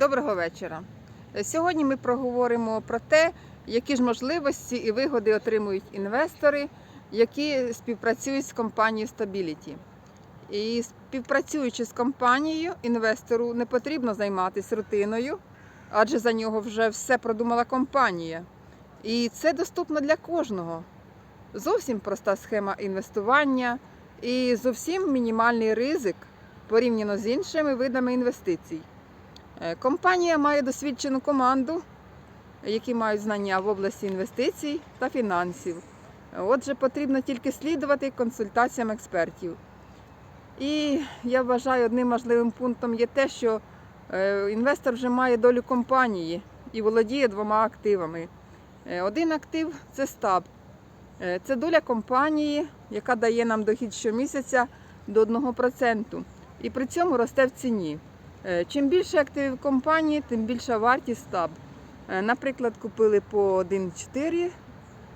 Доброго вечора. Сьогодні ми проговоримо про те, які ж можливості і вигоди отримують інвестори, які співпрацюють з компанією Stability. І співпрацюючи з компанією, інвестору не потрібно займатися рутиною, адже за нього вже все продумала компанія. І це доступно для кожного. Зовсім проста схема інвестування і зовсім мінімальний ризик порівняно з іншими видами інвестицій. Е, Компанія має досвідчену команду, які мають знання в області інвестицій та фінансів. Отже, потрібно тільки слідувати консультаціям експертів. І я вважаю, одним важливим пунктом є те, що е, інвестор вже має долю компанії і володіє двома активами. Е, Один актив це стаб. Це доля компанії, яка дає нам дохід щомісяця до 1%. І при цьому росте в ціні. Е, Чим більше активів компанії, тим більша вартість стаб. Е, Наприклад, купили по 1,4,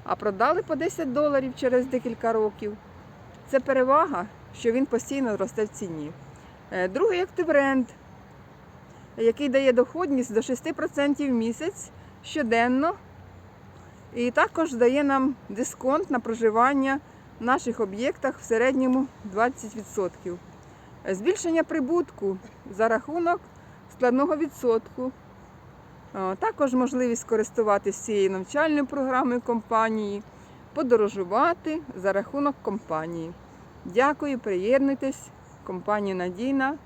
а продали по 10 доларів через декілька років. Це перевага, що він постійно росте в ціні. Е, Другий актив рент, який дає доходність до 6% в місяць щоденно. І також дає нам дисконт на проживання в наших об'єктах в середньому 20%. Збільшення прибутку за рахунок складного відсотку. Також можливість користуватися цією навчальною програмою компанії, подорожувати за рахунок компанії. Дякую, приєднуйтесь. Компанія Надійна